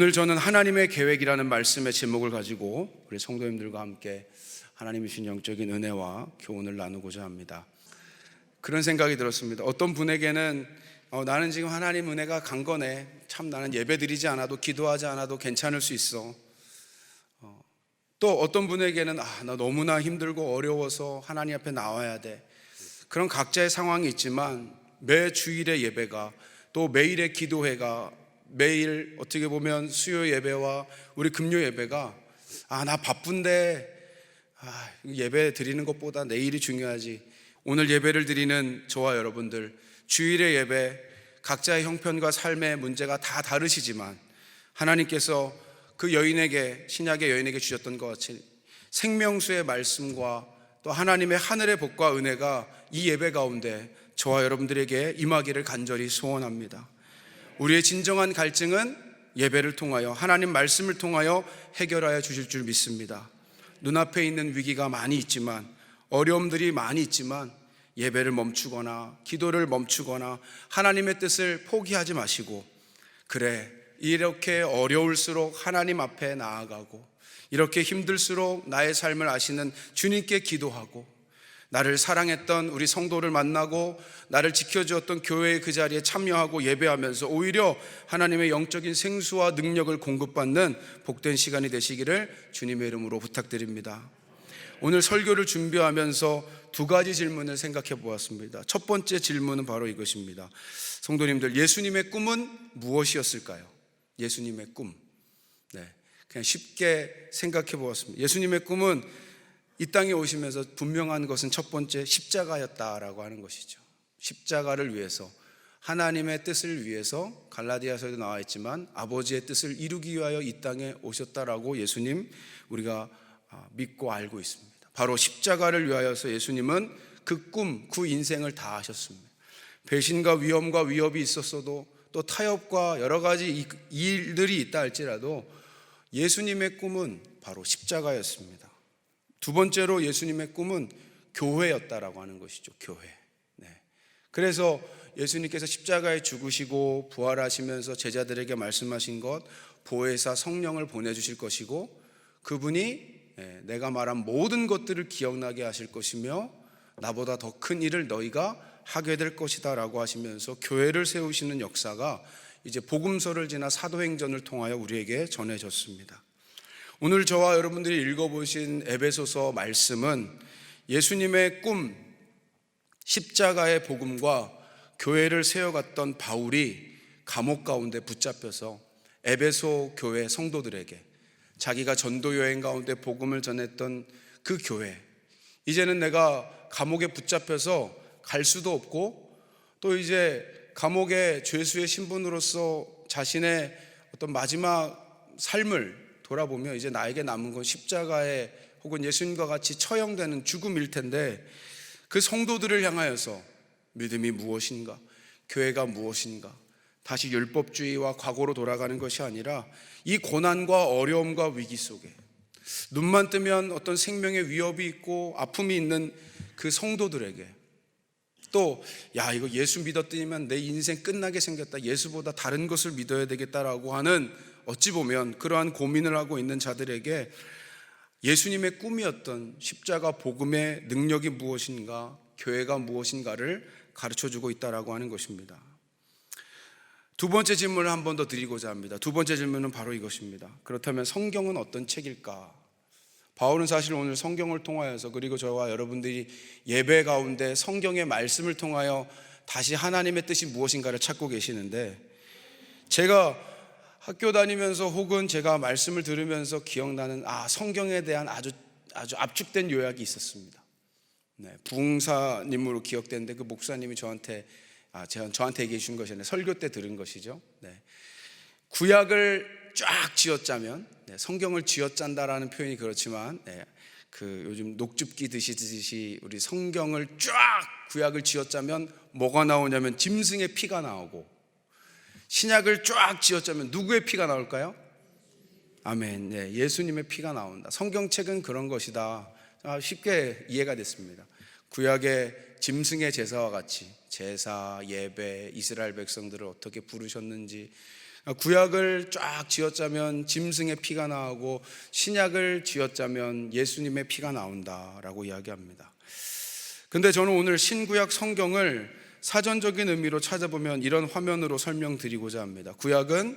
오늘 저는 하나님의 계획이라는 말씀의 제목을 가지고 우리 성도님들과 함께 하나님이 주신 영적인 은혜와 교훈을 나누고자 합니다. 그런 생각이 들었습니다. 어떤 분에게는 어, 나는 지금 하나님 은혜가 간 거네. 참 나는 예배 드리지 않아도 기도하지 않아도 괜찮을 수 있어. 어, 또 어떤 분에게는 아, 나 너무나 힘들고 어려워서 하나님 앞에 나와야 돼. 그런 각자의 상황이 있지만 매 주일의 예배가 또 매일의 기도회가 매일 어떻게 보면 수요 예배와 우리 금요 예배가 아, 나 바쁜데 아, 예배 드리는 것보다 내일이 중요하지. 오늘 예배를 드리는 저와 여러분들 주일의 예배 각자의 형편과 삶의 문제가 다 다르시지만 하나님께서 그 여인에게 신약의 여인에게 주셨던 것 같이 생명수의 말씀과 또 하나님의 하늘의 복과 은혜가 이 예배 가운데 저와 여러분들에게 임하기를 간절히 소원합니다. 우리의 진정한 갈증은 예배를 통하여 하나님 말씀을 통하여 해결하여 주실 줄 믿습니다. 눈앞에 있는 위기가 많이 있지만 어려움들이 많이 있지만 예배를 멈추거나 기도를 멈추거나 하나님의 뜻을 포기하지 마시고 그래 이렇게 어려울수록 하나님 앞에 나아가고 이렇게 힘들수록 나의 삶을 아시는 주님께 기도하고 나를 사랑했던 우리 성도를 만나고 나를 지켜주었던 교회의 그 자리에 참여하고 예배하면서 오히려 하나님의 영적인 생수와 능력을 공급받는 복된 시간이 되시기를 주님의 이름으로 부탁드립니다. 오늘 설교를 준비하면서 두 가지 질문을 생각해 보았습니다. 첫 번째 질문은 바로 이것입니다. 성도님들, 예수님의 꿈은 무엇이었을까요? 예수님의 꿈. 네. 그냥 쉽게 생각해 보았습니다. 예수님의 꿈은 이 땅에 오시면서 분명한 것은 첫 번째 십자가였다라고 하는 것이죠. 십자가를 위해서 하나님의 뜻을 위해서 갈라디아서에도 나와 있지만 아버지의 뜻을 이루기 위하여 이 땅에 오셨다라고 예수님 우리가 믿고 알고 있습니다. 바로 십자가를 위하여서 예수님은 그 꿈, 그 인생을 다 하셨습니다. 배신과 위험과 위협이 있었어도 또 타협과 여러 가지 일들이 있다 할지라도 예수님의 꿈은 바로 십자가였습니다. 두 번째로 예수님의 꿈은 교회였다라고 하는 것이죠. 교회. 네. 그래서 예수님께서 십자가에 죽으시고 부활하시면서 제자들에게 말씀하신 것 보혜사 성령을 보내주실 것이고 그분이 내가 말한 모든 것들을 기억나게 하실 것이며 나보다 더 큰 일을 너희가 하게 될 것이다 라고 하시면서 교회를 세우시는 역사가 이제 복음서를 지나 사도행전을 통하여 우리에게 전해졌습니다. 오늘 저와 여러분들이 읽어보신 에베소서 말씀은 예수님의 꿈, 십자가의 복음과 교회를 세워갔던 바울이 감옥 가운데 붙잡혀서 에베소 교회 성도들에게 자기가 전도 여행 가운데 복음을 전했던 그 교회, 이제는 내가 감옥에 붙잡혀서 갈 수도 없고 또 이제 감옥의 죄수의 신분으로서 자신의 어떤 마지막 삶을 돌아보며 이제 나에게 남은 건 십자가에 혹은 예수님과 같이 처형되는 죽음일 텐데 그 성도들을 향하여서 믿음이 무엇인가? 교회가 무엇인가? 다시 율법주의와 과거로 돌아가는 것이 아니라 이 고난과 어려움과 위기 속에 눈만 뜨면 어떤 생명의 위협이 있고 아픔이 있는 그 성도들에게 또, 야, 이거 예수 믿었더니만 내 인생 끝나게 생겼다. 예수보다 다른 것을 믿어야 되겠다라고 하는 어찌 보면 그러한 고민을 하고 있는 자들에게 예수님의 꿈이었던 십자가 복음의 능력이 무엇인가, 교회가 무엇인가를 가르쳐 주고 있다라고 하는 것입니다. 두 번째 질문을 한 번 더 드리고자 합니다. 두 번째 질문은 바로 이것입니다. 그렇다면 성경은 어떤 책일까? 바울은 사실 오늘 성경을 통하여서 그리고 저와 여러분들이 예배 가운데 성경의 말씀을 통하여 다시 하나님의 뜻이 무엇인가를 찾고 계시는데 제가 학교 다니면서 혹은 제가 말씀을 들으면서 기억나는 아 성경에 대한 아주 아주 압축된 요약이 있었습니다. 네, 부흥사님으로 기억되는데 그 목사님이 저한테 아 저한테 얘기해 준 것이 아니라 설교 때 들은 것이죠. 네. 구약을 쫙 쥐어짜면 네, 성경을 쥐어짠다라는 표현이 그렇지만 네, 그 요즘 녹즙기 드시듯이 우리 성경을 쫙 구약을 쥐어짜면 뭐가 나오냐면 짐승의 피가 나오고 신약을 쫙 쥐어짜면 누구의 피가 나올까요? 아멘. 네, 예수님의 피가 나온다. 성경책은 그런 것이다. 아, 쉽게 이해가 됐습니다. 구약의 짐승의 제사와 같이 제사, 예배, 이스라엘 백성들을 어떻게 부르셨는지 구약을 쫙 쥐어짜면 짐승의 피가 나오고 신약을 쥐어짜면 예수님의 피가 나온다라고 이야기합니다. 근데 저는 오늘 신구약 성경을 사전적인 의미로 찾아보면 이런 화면으로 설명드리고자 합니다. 구약은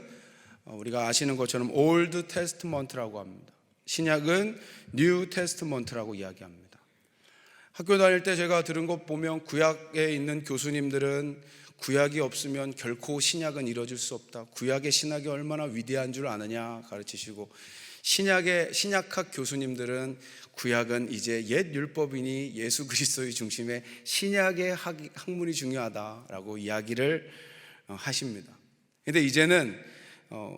어, 우리가 아시는 것처럼 Old Testament라고 합니다. 신약은 New Testament라고 이야기합니다. 학교 다닐 때 제가 들은 것 보면 구약에 있는 교수님들은 구약이 없으면 결코 신약은 이루어질 수 없다. 구약의 신학이 얼마나 위대한 줄 아느냐 가르치시고 신약의 신약학 교수님들은 구약은 이제 옛 율법이니 예수 그리스도의 중심에 신약의 학, 학문이 중요하다라고 이야기를 어, 하십니다. 근데 이제는 어,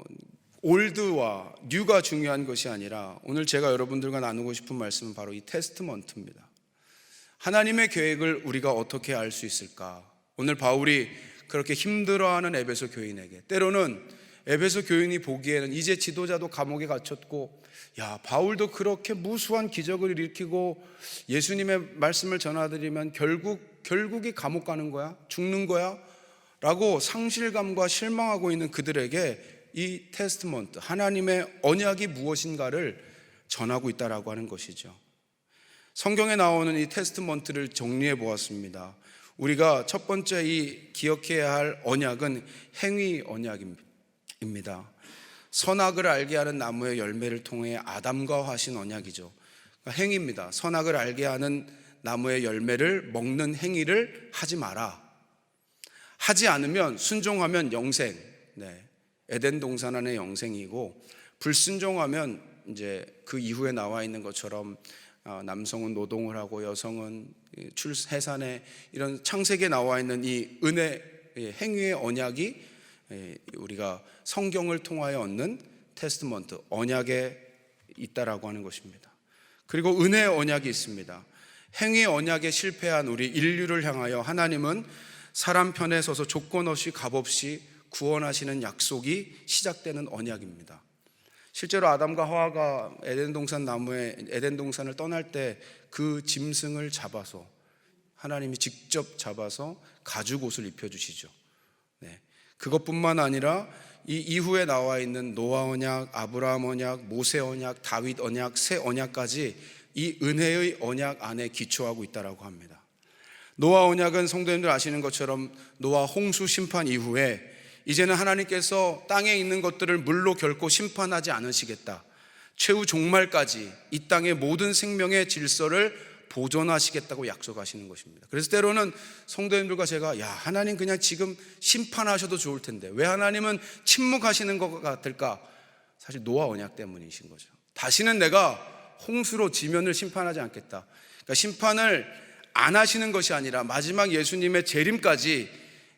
올드와 뉴가 중요한 것이 아니라 오늘 제가 여러분들과 나누고 싶은 말씀은 바로 이 테스트먼트입니다. 하나님의 계획을 우리가 어떻게 알 수 있을까? 오늘 바울이 그렇게 힘들어하는 에베소 교인에게 때로는 에베소 교인이 보기에는 이제 지도자도 감옥에 갇혔고 야 바울도 그렇게 무수한 기적을 일으키고 예수님의 말씀을 전하드리면 결국 결국이 감옥 가는 거야 죽는 거야 라고 상실감과 실망하고 있는 그들에게 이 테스트먼트 하나님의 언약이 무엇인가를 전하고 있다라고 하는 것이죠. 성경에 나오는 이 테스트먼트를 정리해 보았습니다. 우리가 첫 번째 이 기억해야 할 언약은 행위 언약입니다. 선악을 알게 하는 나무의 열매를 통해 아담과 하신 언약이죠. 그러니까 행위입니다. 선악을 알게 하는 나무의 열매를 먹는 행위를 하지 마라. 하지 않으면 순종하면 영생. 네. 에덴 동산 안의 영생이고 불순종하면 이제 그 이후에 나와 있는 것처럼 어, 남성은 노동을 하고 여성은 출해산에 이런 창세기에 나와 있는 이 은혜 행위의 언약이 우리가 성경을 통하여 얻는 테스트먼트 언약에 있다라고 하는 것입니다. 그리고 은혜의 언약이 있습니다. 행위의 언약에 실패한 우리 인류를 향하여 하나님은 사람 편에 서서 조건 없이 값 없이 구원하시는 약속이 시작되는 언약입니다. 실제로 아담과 하와가 에덴 동산 나무에 에덴 동산을 떠날 때 그 짐승을 잡아서 하나님이 직접 잡아서 가죽 옷을 입혀 주시죠. 네. 그것뿐만 아니라 이 이후에 나와 있는 노아 언약, 아브라함 언약, 모세 언약, 다윗 언약, 새 언약까지 이 은혜의 언약 안에 기초하고 있다라고 합니다. 노아 언약은 성도님들 아시는 것처럼 노아 홍수 심판 이후에 이제는 하나님께서 땅에 있는 것들을 물로 결코 심판하지 않으시겠다. 최후 종말까지 이 땅의 모든 생명의 질서를 보존하시겠다고 약속하시는 것입니다. 그래서 때로는 성도님들과 제가 야 하나님 그냥 지금 심판하셔도 좋을 텐데 왜 하나님은 침묵하시는 것 같을까? 사실 노아 언약 때문이신 거죠. 다시는 내가 홍수로 지면을 심판하지 않겠다. 그러니까 심판을 안 하시는 것이 아니라 마지막 예수님의 재림까지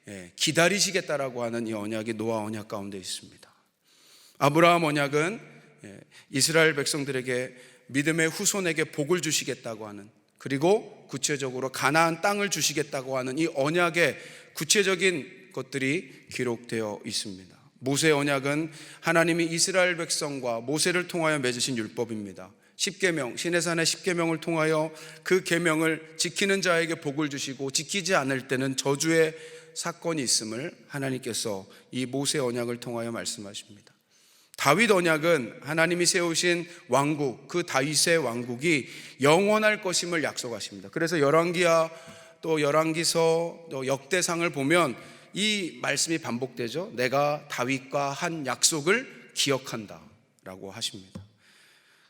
예, 기다리시겠다라고 하는 이 언약이 노아 언약 가운데 있습니다. 아브라함 언약은 예, 이스라엘 백성들에게 믿음의 후손에게 복을 주시겠다고 하는 그리고 구체적으로 가나안 땅을 주시겠다고 하는 이 언약의 구체적인 것들이 기록되어 있습니다. 모세 언약은 하나님이 이스라엘 백성과 모세를 통하여 맺으신 율법입니다. 10계명, 시내산의 10계명을 통하여 그 계명을 지키는 자에게 복을 주시고 지키지 않을 때는 저주의 사건이 있음을 하나님께서 이 모세 언약을 통하여 말씀하십니다. 다윗 언약은 하나님이 세우신 왕국, 그 다윗의 왕국이 영원할 것임을 약속하십니다. 그래서 열왕기야 또 열왕기서 또 역대상을 보면 이 말씀이 반복되죠. 내가 다윗과 한 약속을 기억한다라고 하십니다.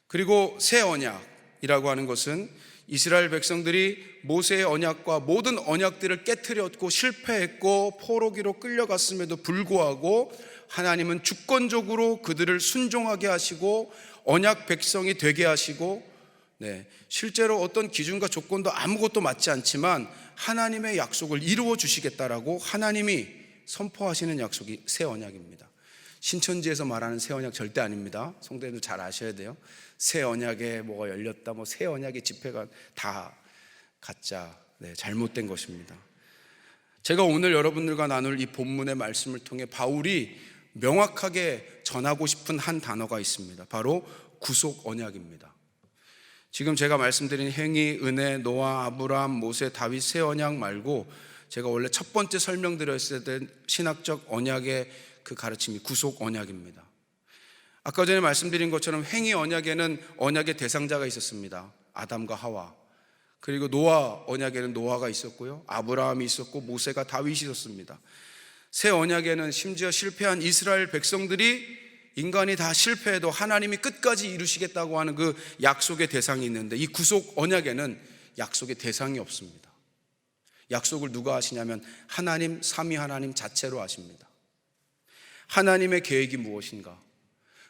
그리고 새 언약이라고 하는 것은 이스라엘 백성들이 모세의 언약과 모든 언약들을 깨뜨렸고 실패했고 포로기로 끌려갔음에도 불구하고 하나님은 주권적으로 그들을 순종하게 하시고 언약 백성이 되게 하시고 네, 실제로 어떤 기준과 조건도 아무것도 맞지 않지만 하나님의 약속을 이루어 주시겠다라고 하나님이 선포하시는 약속이 새 언약입니다. 신천지에서 말하는 새 언약 절대 아닙니다. 성도님들 잘 아셔야 돼요. 새 언약에 뭐가 열렸다, 뭐 새 언약의 집회가 다 가짜, 네, 잘못된 것입니다. 제가 오늘 여러분들과 나눌 이 본문의 말씀을 통해 바울이 명확하게 전하고 싶은 한 단어가 있습니다. 바로 구속 언약입니다. 지금 제가 말씀드린 행위, 은혜, 노아, 아브라함, 모세, 다윗 새 언약 말고 제가 원래 첫 번째 설명드렸을 때 신학적 언약의 그 가르침이 구속 언약입니다. 아까 전에 말씀드린 것처럼 행위 언약에는 언약의 대상자가 있었습니다. 아담과 하와. 그리고 노아 언약에는 노아가 있었고요. 아브라함이 있었고 모세가 다윗이 있었습니다. 새 언약에는 심지어 실패한 이스라엘 백성들이 인간이 다 실패해도 하나님이 끝까지 이루시겠다고 하는 그 약속의 대상이 있는데 이 구속 언약에는 약속의 대상이 없습니다. 약속을 누가 하시냐면 하나님 삼위 하나님 자체로 하십니다. 하나님의 계획이 무엇인가?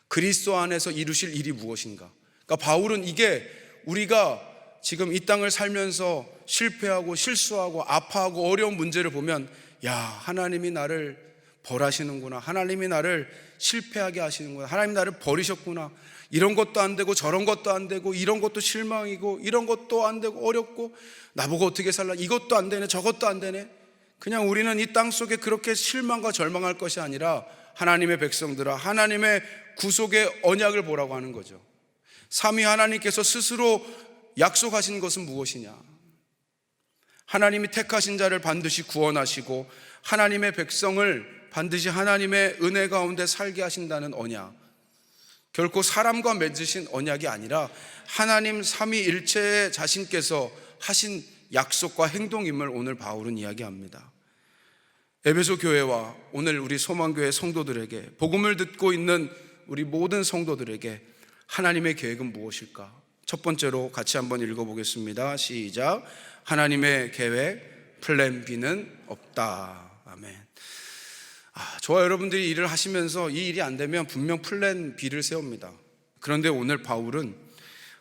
그리스도 안에서 이루실 일이 무엇인가? 그러니까 바울은 이게 우리가 지금 이 땅을 살면서 실패하고 실수하고 아파하고 어려운 문제를 보면 야, 하나님이 나를 벌하시는구나. 하나님이 나를 실패하게 하시는구나. 하나님 나를 버리셨구나. 이런 것도 안 되고 저런 것도 안 되고 이런 것도 실망이고 이런 것도 안 되고 어렵고 나보고 어떻게 살라 이것도 안 되네 저것도 안 되네. 그냥 우리는 이 땅 속에 그렇게 실망과 절망할 것이 아니라 하나님의 백성들아 하나님의 구속의 언약을 보라고 하는 거죠. 삼위 하나님께서 스스로 약속하신 것은 무엇이냐? 하나님이 택하신 자를 반드시 구원하시고 하나님의 백성을 반드시 하나님의 은혜 가운데 살게 하신다는 언약. 결코 사람과 맺으신 언약이 아니라 하나님 삼위일체의 자신께서 하신 약속과 행동임을 오늘 바울은 이야기합니다. 에베소 교회와 오늘 우리 소망교회 성도들에게 복음을 듣고 있는 우리 모든 성도들에게 하나님의 계획은 무엇일까? 첫 번째로 같이 한번 읽어보겠습니다. 시작. 하나님의 계획, 플랜 B는 없다. 아멘. 아, 저와 여러분들이 일을 하시면서 이 일이 안 되면 분명 플랜 B를 세웁니다. 그런데 오늘 바울은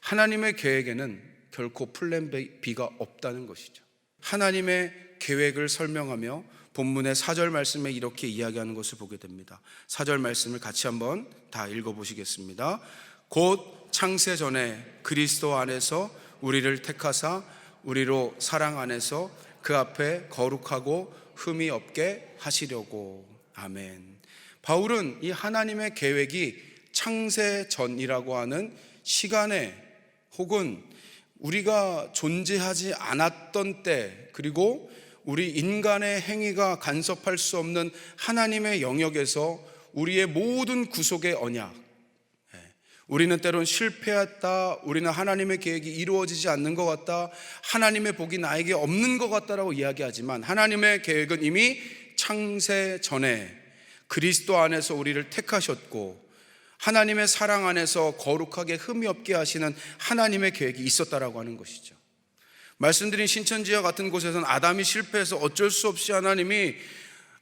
하나님의 계획에는 결코 플랜 B가 없다는 것이죠. 하나님의 계획을 설명하며 본문의 4절 말씀에 이렇게 이야기하는 것을 보게 됩니다. 4절 말씀을 같이 한번 다 읽어보시겠습니다. 곧 창세 전에 그리스도 안에서 우리를 택하사 우리로 사랑 안에서 그 앞에 거룩하고 흠이 없게 하시려고 아멘. 바울은 이 하나님의 계획이 창세 전이라고 하는 시간에 혹은 우리가 존재하지 않았던 때 그리고 우리 인간의 행위가 간섭할 수 없는 하나님의 영역에서 우리의 모든 구속의 언약 예, 우리는 때론 실패했다. 우리는 하나님의 계획이 이루어지지 않는 것 같다. 하나님의 복이 나에게 없는 것 같다라고 이야기하지만 하나님의 계획은 이미 창세 전에 그리스도 안에서 우리를 택하셨고 하나님의 사랑 안에서 거룩하게 흠이 없게 하시는 하나님의 계획이 있었다라고 하는 것이죠. 말씀드린 신천지와 같은 곳에서는 아담이 실패해서 어쩔 수 없이 하나님이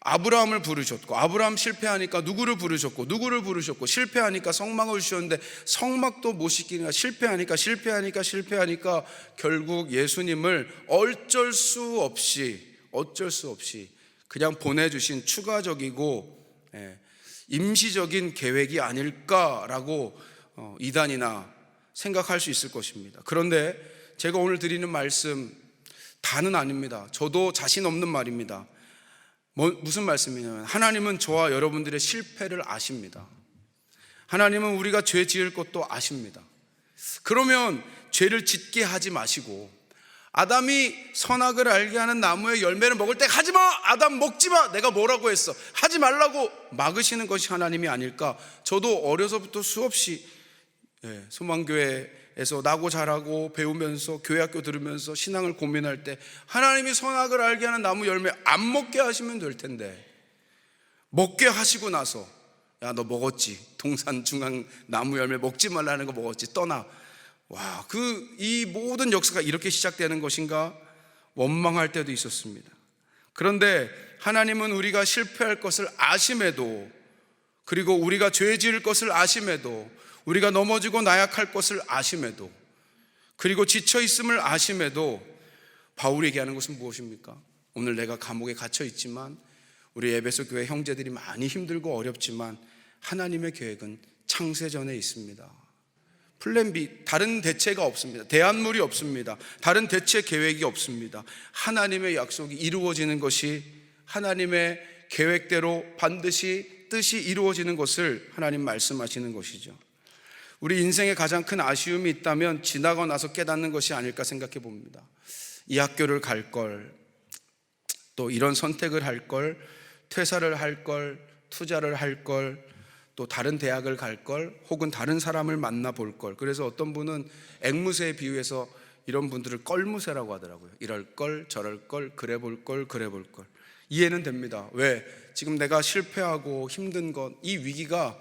아브라함을 부르셨고 아브라함 실패하니까 누구를 부르셨고 누구를 부르셨고 실패하니까 성막을 주셨는데 성막도 못 시키니까 실패하니까 실패하니까 실패하니까 결국 예수님을 어쩔 수 없이 어쩔 수 없이 그냥 보내주신 추가적이고 예, 임시적인 계획이 아닐까라고 어, 이단이나 생각할 수 있을 것입니다. 그런데 제가 오늘 드리는 말씀 다는 아닙니다. 저도 자신 없는 말입니다. 뭐, 무슨 말씀이냐면 하나님은 저와 여러분들의 실패를 아십니다. 하나님은 우리가 죄 지을 것도 아십니다. 그러면 죄를 짓게 하지 마시고 아담이 선악을 알게 하는 나무의 열매를 먹을 때 하지 마! 아담 먹지 마! 내가 뭐라고 했어? 하지 말라고 막으시는 것이 하나님이 아닐까? 저도 어려서부터 수없이 예, 소망교회 에서 나고 자라고 배우면서 교회 학교 들으면서 신앙을 고민할 때 하나님이 선악을 알게 하는 나무 열매 안 먹게 하시면 될 텐데. 먹게 하시고 나서 야 너 먹었지? 동산 중앙 나무 열매 먹지 말라는 거 먹었지? 떠나. 와, 그 이 모든 역사가 이렇게 시작되는 것인가? 원망할 때도 있었습니다. 그런데 하나님은 우리가 실패할 것을 아심에도 그리고 우리가 죄 지을 것을 아심에도 우리가 넘어지고 나약할 것을 아심에도 그리고 지쳐 있음을 아심에도 바울이 얘기하는 것은 무엇입니까? 오늘 내가 감옥에 gat혀 있지만 우리 에베소 교회 형제들이 많이 힘들고 어렵지만 하나님의 계획은 창세 전에 있습니다. 플랜 B, 다른 대체가 없습니다. 대안물이 없습니다. 다른 대체 계획이 없습니다. 하나님의 약속이 이루어지는 것이 하나님의 계획대로 반드시 뜻이 이루어지는 것을 하나님 말씀하시는 것이죠. 우리 인생에 가장 큰 아쉬움이 있다면 지나고 나서 깨닫는 것이 아닐까 생각해 봅니다. 이 학교를 갈 걸, 또 이런 선택을 할 걸, 퇴사를 할 걸, 투자를 할 걸, 또 다른 대학을 갈 걸, 혹은 다른 사람을 만나 볼 걸. 그래서 어떤 분은 앵무새에 비유해서 이런 분들을 껄무새라고 하더라고요. 이럴 걸, 저럴 걸, 그래 볼 걸, 그래 볼 걸. 이해는 됩니다. 왜? 지금 내가 실패하고 힘든 것, 이 위기가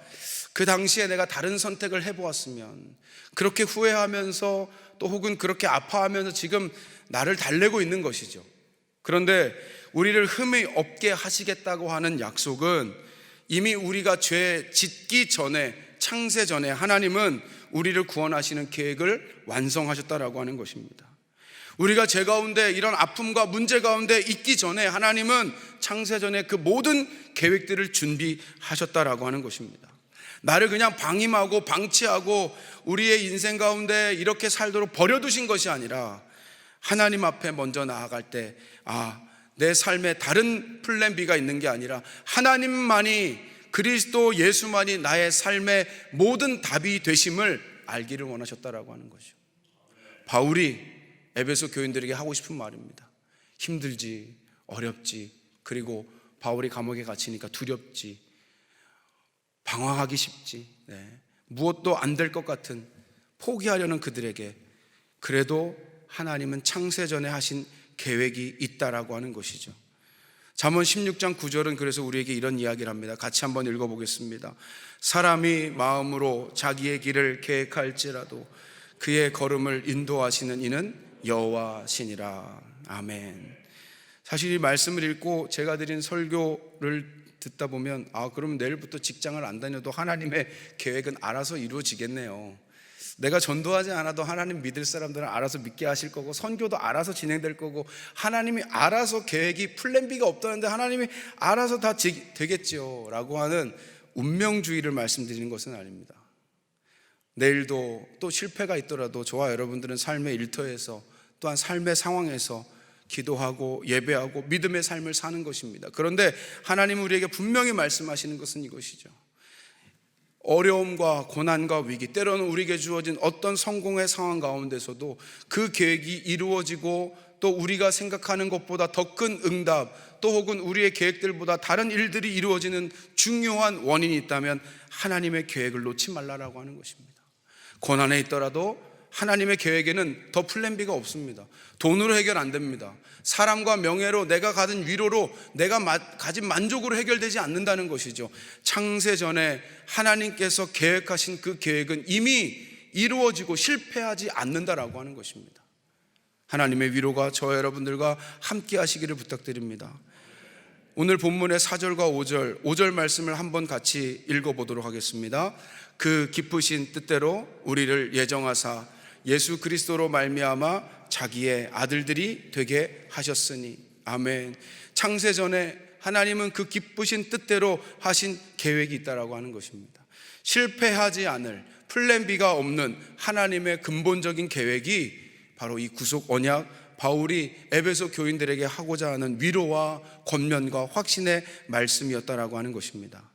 그 당시에 내가 다른 선택을 해보았으면 그렇게 후회하면서 또 혹은 그렇게 아파하면서 지금 나를 달래고 있는 것이죠. 그런데 우리를 흠이 없게 하시겠다고 하는 약속은 이미 우리가 죄 짓기 전에 창세 전에 하나님은 우리를 구원하시는 계획을 완성하셨다라고 하는 것입니다. 우리가 죄 가운데 이런 아픔과 문제 가운데 있기 전에 하나님은 창세 전에 그 모든 계획들을 준비하셨다라고 하는 것입니다. 나를 그냥 방임하고 방치하고 우리의 인생 가운데 이렇게 살도록 버려두신 것이 아니라 하나님 앞에 먼저 나아갈 때, 아, 내 삶에 다른 플랜 B가 있는 게 아니라 하나님만이 그리스도 예수만이 나의 삶의 모든 답이 되심을 알기를 원하셨다라고 하는 것이죠. 바울이 에베소 교인들에게 하고 싶은 말입니다. 힘들지, 어렵지, 그리고 바울이 감옥에 갇히니까 두렵지, 방황하기 쉽지, 네. 무엇도 안 될 것 같은 포기하려는 그들에게 그래도 하나님은 창세 전에 하신 계획이 있다라고 하는 것이죠. 잠언 16장 9절은 그래서 우리에게 이런 이야기를 합니다. 같이 한번 읽어 보겠습니다. 사람이 마음으로 자기의 길을 계획할지라도 그의 걸음을 인도하시는 이는 여호와시니라. 아멘. 사실 이 말씀을 읽고 제가 드린 설교를 듣다 보면 아 그러면 내일부터 직장을 안 다녀도 하나님의 계획은 알아서 이루어지겠네요. 내가 전도하지 않아도 하나님 믿을 사람들은 알아서 믿게 하실 거고 선교도 알아서 진행될 거고 하나님이 알아서 계획이 플랜 B가 없다는데 하나님이 알아서 다 되겠지요라고 하는 운명주의를 말씀드리는 것은 아닙니다. 내일도 또 실패가 있더라도 저와 여러분들은 삶의 일터에서 또한 삶의 상황에서 기도하고 예배하고 믿음의 삶을 사는 것입니다. 그런데 하나님 우리에게 분명히 말씀하시는 것은 이것이죠. 어려움과 고난과 위기, 때로는 우리에게 주어진 어떤 성공의 상황 가운데서도 그 계획이 이루어지고 또 우리가 생각하는 것보다 더 큰 응답, 또 혹은 우리의 계획들보다 다른 일들이 이루어지는 중요한 원인이 있다면 하나님의 계획을 놓지 말라라고 하는 것입니다. 고난에 있더라도 하나님의 계획에는 더 플랜 B가 없습니다. 돈으로 해결 안 됩니다. 사람과 명예로 내가 가진 위로로 내가 가진 만족으로 해결되지 않는다는 것이죠. 창세 전에 하나님께서 계획하신 그 계획은 이미 이루어지고 실패하지 않는다라고 하는 것입니다. 하나님의 위로가 저 여러분들과 함께 하시기를 부탁드립니다. 오늘 본문의 4절과 5절, 5절 말씀을 한번 같이 읽어보도록 하겠습니다. 그 기쁘신 뜻대로 우리를 예정하사 예수 그리스도로 말미암아 자기의 아들들이 되게 하셨으니 아멘. 창세 전에 하나님은 그 기쁘신 뜻대로 하신 계획이 있다라고 하는 것입니다. 실패하지 않을 플랜 B가 없는 하나님의 근본적인 계획이 바로 이 구속 언약 바울이 에베소 교인들에게 하고자 하는 위로와 권면과 확신의 말씀이었다라고 하는 것입니다.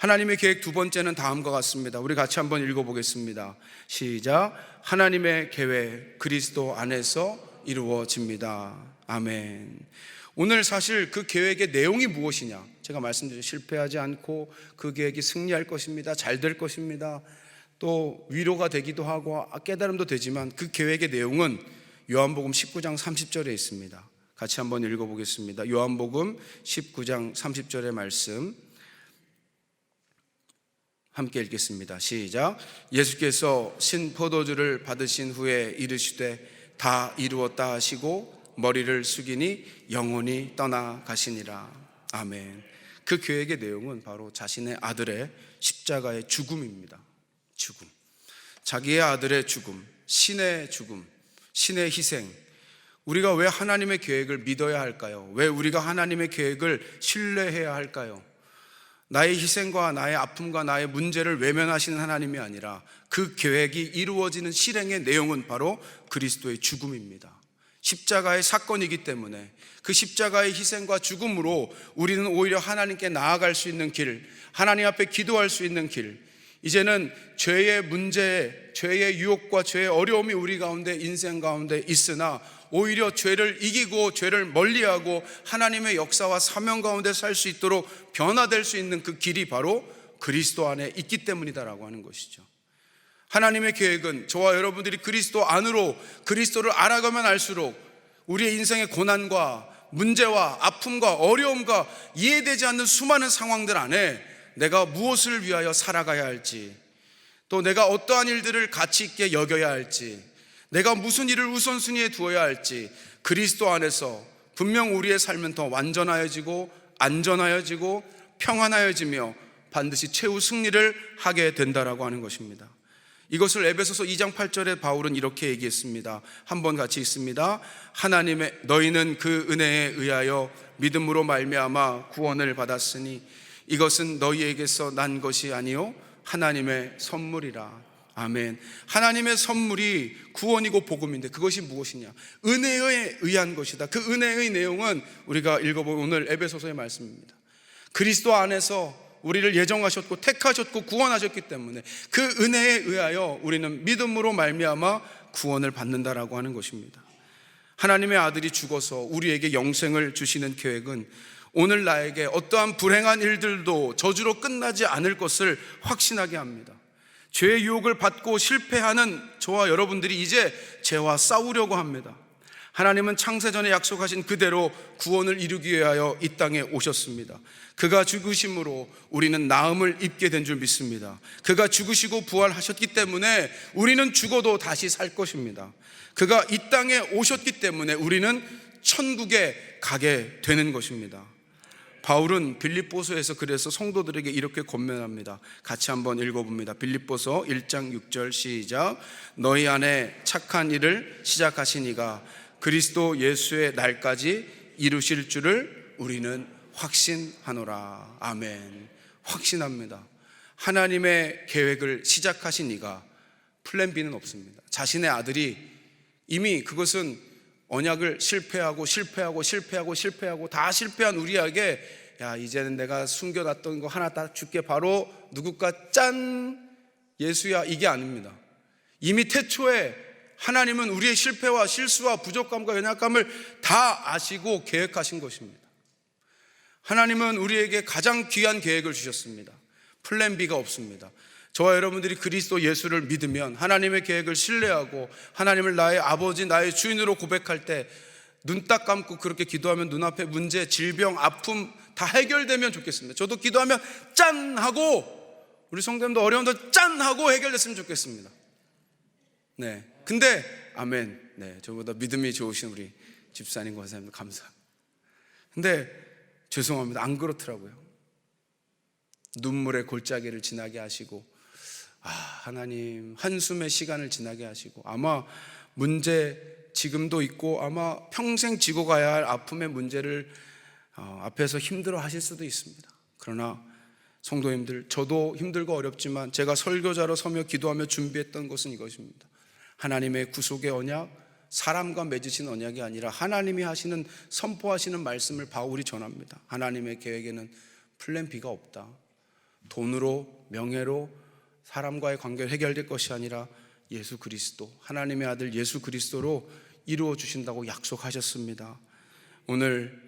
하나님의 계획 두 번째는 다음과 같습니다. 우리 같이 한번 읽어보겠습니다. 시작. 하나님의 계획 그리스도 안에서 이루어집니다. 아멘. 오늘 사실 그 계획의 내용이 무엇이냐? 제가 말씀드린 실패하지 않고 그 계획이 승리할 것입니다. 잘 될 것입니다. 또 위로가 되기도 하고 깨달음도 되지만 그 계획의 내용은 요한복음 19장 30절에 있습니다. 같이 한번 읽어보겠습니다. 요한복음 19장 30절의 말씀. 함께 읽겠습니다. 시작. 예수께서 신 포도주를 받으신 후에 이르시되 다 이루었다 하시고 머리를 숙이니 영혼이 떠나가시니라. 아멘. 그 계획의 내용은 바로 자신의 아들의 십자가의 죽음입니다. 죽음. 자기의 아들의 죽음, 신의 죽음, 신의 희생. 우리가 왜 하나님의 계획을 믿어야 할까요? 왜 우리가 하나님의 계획을 신뢰해야 할까요? 나의 희생과 나의 아픔과 나의 문제를 외면하시는 하나님이 아니라 그 계획이 이루어지는 실행의 내용은 바로 그리스도의 죽음입니다. 십자가의 사건이기 때문에 그 십자가의 희생과 죽음으로 우리는 오히려 하나님께 나아갈 수 있는 길, 하나님 앞에 기도할 수 있는 길, 이제는 죄의 문제, 죄의 유혹과 죄의 어려움이 우리 가운데 인생 가운데 있으나 오히려 죄를 이기고 죄를 멀리하고 하나님의 역사와 사명 가운데 살 수 있도록 변화될 수 있는 그 길이 바로 그리스도 안에 있기 때문이다라고 하는 것이죠. 하나님의 계획은 저와 여러분들이 그리스도 안으로 그리스도를 알아가면 알수록 우리의 인생의 고난과 문제와 아픔과 어려움과 이해되지 않는 수많은 상황들 안에 내가 무엇을 위하여 살아가야 할지 또 내가 어떠한 일들을 가치 있게 여겨야 할지 내가 무슨 일을 우선순위에 두어야 할지 그리스도 안에서 분명 우리의 삶은 더 완전하여지고 안전하여지고 평안하여지며 반드시 최후 승리를 하게 된다라고 하는 것입니다. 이것을 에베소서 2장 8절에 바울은 이렇게 얘기했습니다. 한번 같이 있습니다. 하나님의 너희는 그 은혜에 의하여 믿음으로 말미암아 구원을 받았으니 이것은 너희에게서 난 것이 아니요 하나님의 선물이라. 아멘. 하나님의 선물이 구원이고 복음인데 그것이 무엇이냐? 은혜에 의한 것이다. 그 은혜의 내용은 우리가 읽어본 오늘 에베소서의 말씀입니다. 그리스도 안에서 우리를 예정하셨고 택하셨고 구원하셨기 때문에 그 은혜에 의하여 우리는 믿음으로 말미암아 구원을 받는다라고 하는 것입니다. 하나님의 아들이 죽어서 우리에게 영생을 주시는 계획은 오늘 나에게 어떠한 불행한 일들도 저주로 끝나지 않을 것을 확신하게 합니다. 죄의 유혹을 받고 실패하는 저와 여러분들이 이제 죄와 싸우려고 합니다. 하나님은 창세전에 약속하신 그대로 구원을 이루기 위하여 이 땅에 오셨습니다. 그가 죽으심으로 우리는 나음을 입게 된 줄 믿습니다. 그가 죽으시고 부활하셨기 때문에 우리는 죽어도 다시 살 것입니다. 그가 이 땅에 오셨기 때문에 우리는 천국에 가게 되는 것입니다. 바울은 빌립보서에서 그래서 성도들에게 이렇게 권면합니다. 같이 한번 읽어봅니다. 빌립보서 1장 6절 시작. 너희 안에 착한 일을 시작하신 이가 그리스도 예수의 날까지 이루실 줄을 우리는 확신하노라. 아멘. 확신합니다. 하나님의 계획을 시작하신 이가 플랜 B는 없습니다. 자신의 아들이 이미 그것은 언약을 실패하고 실패하고 실패하고 실패하고 다 실패한 우리에게 야 이제는 내가 숨겨놨던 거 하나 다 줄게 바로 누구까 짠 예수야 이게 아닙니다. 이미 태초에 하나님은 우리의 실패와 실수와 부족감과 연약감을 다 아시고 계획하신 것입니다. 하나님은 우리에게 가장 귀한 계획을 주셨습니다. 플랜 B가 없습니다. 저와 여러분들이 그리스도 예수를 믿으면 하나님의 계획을 신뢰하고 하나님을 나의 아버지, 나의 주인으로 고백할 때 눈 딱 감고 그렇게 기도하면 눈앞에 문제, 질병, 아픔 다 해결되면 좋겠습니다. 저도 기도하면 짠! 하고 우리 성도님도 어려운데 짠! 하고 해결됐으면 좋겠습니다. 네. 근데 아멘. 네. 저보다 믿음이 좋으신 우리 집사님 권사님 감사. 근데 죄송합니다. 안 그렇더라고요. 눈물의 골짜기를 지나게 하시고 아, 하나님 한숨의 시간을 지나게 하시고 아마 문제 지금도 있고 아마 평생 지고 가야 할 아픔의 문제를 어, 앞에서 힘들어 하실 수도 있습니다. 그러나 성도님들 저도 힘들고 어렵지만 제가 설교자로 서며 기도하며 준비했던 것은 이것입니다. 하나님의 구속의 언약, 사람과 맺으신 언약이 아니라 하나님이 하시는 선포하시는 말씀을 바울이 전합니다. 하나님의 계획에는 플랜 B가 없다. 돈으로 명예로 사람과의 관계를 해결될 것이 아니라 예수 그리스도 하나님의 아들 예수 그리스도로 이루어 주신다고 약속하셨습니다. 오늘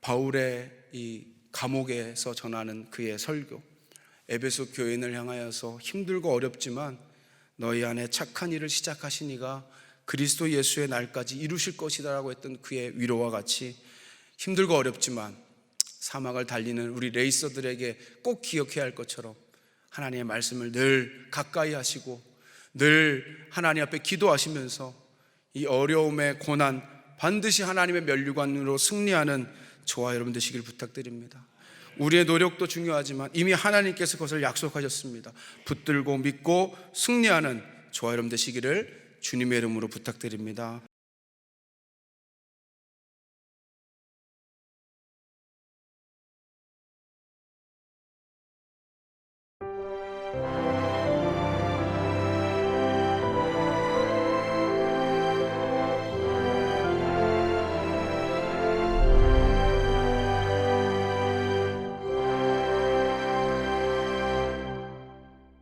바울의 이 감옥에서 전하는 그의 설교 에베소 교인을 향하여서 힘들고 어렵지만 너희 안에 착한 일을 시작하신 이가 그리스도 예수의 날까지 이루실 것이다라고 했던 그의 위로와 같이 힘들고 어렵지만 사막을 달리는 우리 레이서들에게 꼭 기억해야 할 것처럼 하나님의 말씀을 늘 가까이 하시고 늘 하나님 앞에 기도하시면서 이 어려움의 고난 반드시 하나님의 면류관으로 승리하는 저와 여러분 되시길 부탁드립니다. 우리의 노력도 중요하지만 이미 하나님께서 그것을 약속하셨습니다. 붙들고 믿고 승리하는 저와 여러분 되시기를 주님의 이름으로 부탁드립니다.